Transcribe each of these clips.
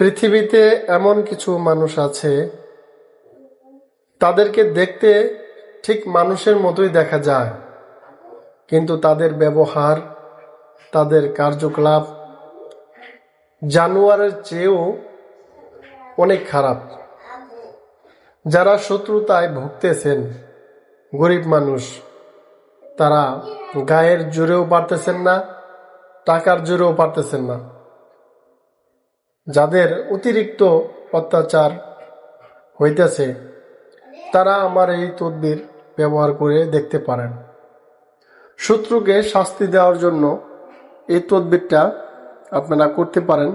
পৃথিবীতে এমন কিছু মানুষ আছে, তাদেরকে দেখতে ঠিক মানুষের মতোই দেখা যায়, কিন্তু তাদের ব্যবহার, তাদের কার্যকলাপ জানোয়ারের চেয়েও অনেক খারাপ। যারা শত্রুতায় ভুগতেছেন, গরিব মানুষ, তারা গায়ের জোরেও পারতেছেন না, টাকার জোরেও পারতেছেন না। যাদের অতিরিক্ত অত্যাচার হইতেছে, তারা আমার এই তদবির ব্যবহার করে দেখতে পারেন। শত্রুকে শাস্তি দেওয়ার জন্য এই তদবিরটা আপনারা করতে পারেন।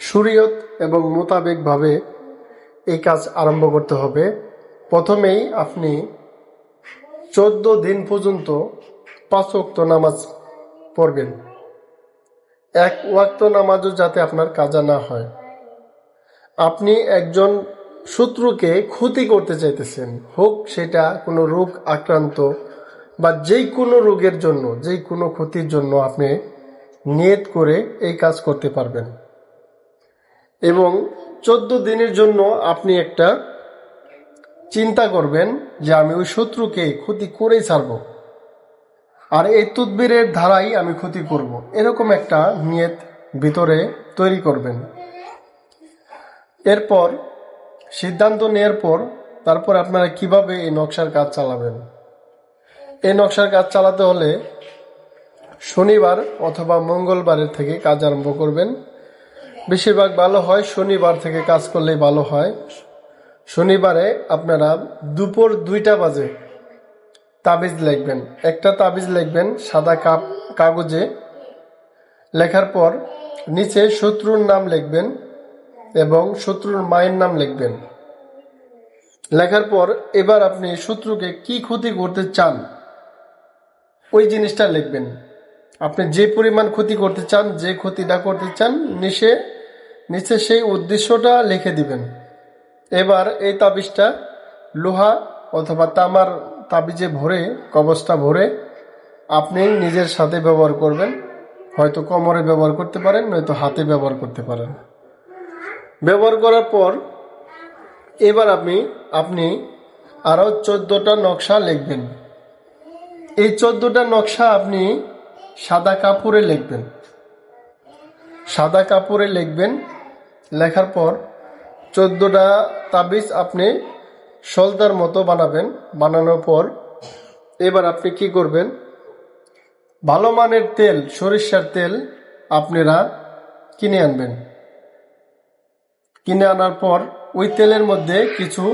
শরীয়ত এবং মোতাবেকভাবে এই কাজ আরম্ভ করতে হবে। প্রথমেই আপনি চোদ্দ দিন পর্যন্ত পাঁচ ওয়াক্ত নামাজ পড়বেন। এক ওয়াক্ত নামাজও যাতে আপনার কাজা না হয়। আপনি একজন শত্রুকে ক্ষতি করতে চাইতেছেন, হোক সেটা কোনো রোগ আক্রান্ত বা যেই কোনো রোগের জন্য যেই কোনো ক্ষতির জন্য আপনি নিয়ত করে এই কাজ করতে পারবেন। এবং চোদ্দ দিনের জন্য আপনি একটা চিন্তা করবেন যে আমি ওই শত্রুকে ক্ষতি করেই ছাড়ব। আর এই তদবিরের ধারাই আমি ক্ষতি করব। এরকম একটা নিয়ত ভিতরে তৈরি করবেন। এরপর, সিদ্ধান্ত নেওয়ার পর, তারপর আপনারা কীভাবে এই নকশার কাজ চালাবেন? এই নকশার কাজ চালাতে হলে শনিবার অথবা মঙ্গলবারের থেকে কাজ আরম্ভ করবেন। বেশিরভাগ ভালো হয়, শনিবার থেকে কাজ করলেই ভালো হয়। শনিবারে আপনারা দুপুর দুইটা বাজে তাবিজ লিখবেন। একটা তাবিজ লিখবেন, সাদা কাপ, কাগজে। লেখার পর নিচে শত্রুর নাম লিখবেন এবং শত্রুর মায়ের নাম লিখবেন। লেখার পর এবার আপনি শত্রুকে কি ক্ষতি করতে চান, ওই জিনিসটা লিখবেন। আপনি যে পরিমাণ ক্ষতি করতে চান, যে ক্ষতিটা করতে চান, নিচে নিচে সেই উদ্দেশ্যটা লিখে দিবেন। এবার এই তাবিজটা লোহা অথবা তামার তাবিজে ভরে, কবচটা ভরে আপনি নিজের সাথে ব্যবহার করবেন। হয়তো কোমরে ব্যবহার করতে পারেন, নয়তো হাতে ব্যবহার করতে পারেন। ব্যবহার করার পর এবার আপনি আপনি আরও চোদ্দোটা নকশা লিখবেন। এই চোদ্দোটা নকশা আপনি সাদা কাপড়ে লিখবেন। সাদা কাপড়ে লিখবেন। লেখার পর চোদ্দোটা তাবিজ আপনি সলতার মতো বানাবেন। বানানোর পর এবার আপনি কি করবেন? ভালো মানের তেল, সরিষার তেল আপনারা কিনে আনবেন। কিনে আনার পর ওই তেলের মধ্যে কিছু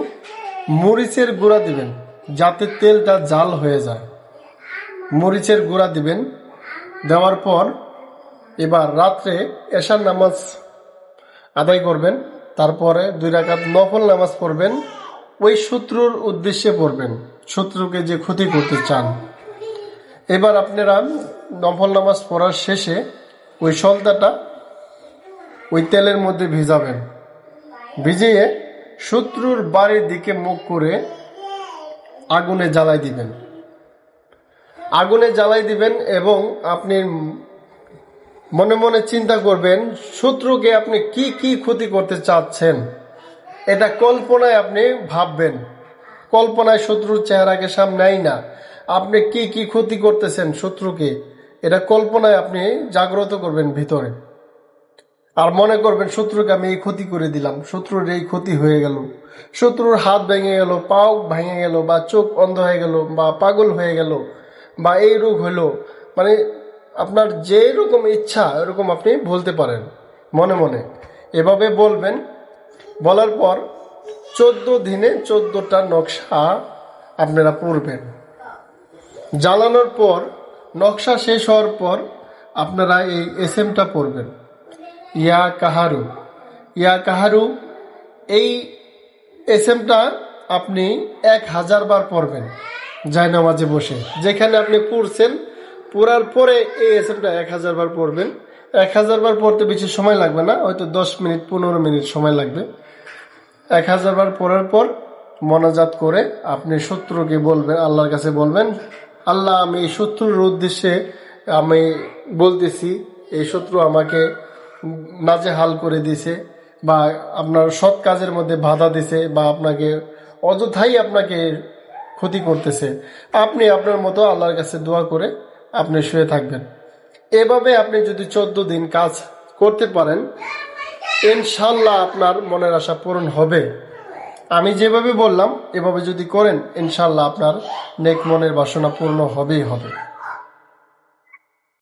মরিচের গুঁড়া দিবেন, যাতে তেলটা জাল হয়ে যায়। মরিচের গুঁড়া দিবেন। দেওয়ার পর এবার রাত্রে এশার নামাজ আদায় করবেন। তারপরে দুই রাকাত নফল নামাজ পড়বেন। ওই শত্রুর উদ্দেশ্যে পড়বেন। শত্রুকে যে ক্ষতি করতে চান। এবার আপনারা নফল নামাজ পড়ার শেষে ওই সলতাটা ওই তেলের মধ্যে ভিজাবেন। ভিজিয়ে শত্রুর বাড়ির দিকে মুখ করে আগুনে জ্বালাই দিবেন। আগুনে জ্বালাই দিবেন এবং আপনি মনে মনে চিন্তা করবেন, শত্রুকে আপনি কি কি ক্ষতি করতে চাচ্ছেন? এটা কল্পনায় আপনি ভাববেন। কল্পনায় শত্রুর চেহারাকে সামনেই না। আপনি কি কি ক্ষতি করতেছেন শত্রুকে? এটা কল্পনায় আপনি জাগ্রত করবেন ভিতরে। আর মনে করবেন, শত্রুকে আমি এই ক্ষতি করে দিলাম। শত্রুর এই ক্ষতি হয়ে গেল। শত্রুর হাত ভেঙে গেল, পাও ভেঙে গেল, বা চোখ অন্ধ হয়ে গেল, বা পাগল হয়ে গেল, বা এই রোগ হলো মানে আপনার যে রকম ইচ্ছা এরকম আপনি বলতে পারেন, মনে মনে। এভাবে বলবেন বলার পর চোদ্দ দিনে চোদ্দটা নকশা আপনারা পড়বেন। জ্বালানোর পর, নকশা শেষ হওয়ার পর আপনারা এই এস এমটা পড়বেন। ইয়া কাহারু। ইয়া কাহারু, এই এস এমটা আপনি এক হাজার বার পড়বেন জায়নামাজে বসে। যেখানে আপনি পড়ছেন, পড়ার পরে এই এস এমটা এক হাজার বার পড়বেন। এক হাজার বার পড়তে বেশি সময় লাগবে না, হয়তো দশ মিনিট, পনেরো মিনিট সময় লাগবে। এক হাজার বার পড়ার পর মনাজাত করে আপনি শত্রুকে বলবেন, আল্লাহর কাছে বলবেন, আল্লাহ, আমি এই শত্রুর উদ্দেশ্যে আমি বলতেছি, এই শত্রু আমাকে নাজে হাল করে দিছে বা আপনার সৎ কাজের মধ্যে বাধা দিছে বা আপনাকে অযথাই আপনাকে ক্ষতি করতেছে। আপনি আপনার মতো আল্লাহর কাছে দোয়া করে আপনি শুয়ে থাকবেন। এভাবে আপনি যদি চোদ্দ দিন কাজ করতে পারেন ইনশাল্লাহ আপনার মনের আশা পূরণ হবে। আমি যেভাবে বললাম, এভাবে যদি করেন, ইনশাল্লাহ আপনার নেক মনের বাসনা পূর্ণ হবেই হবে।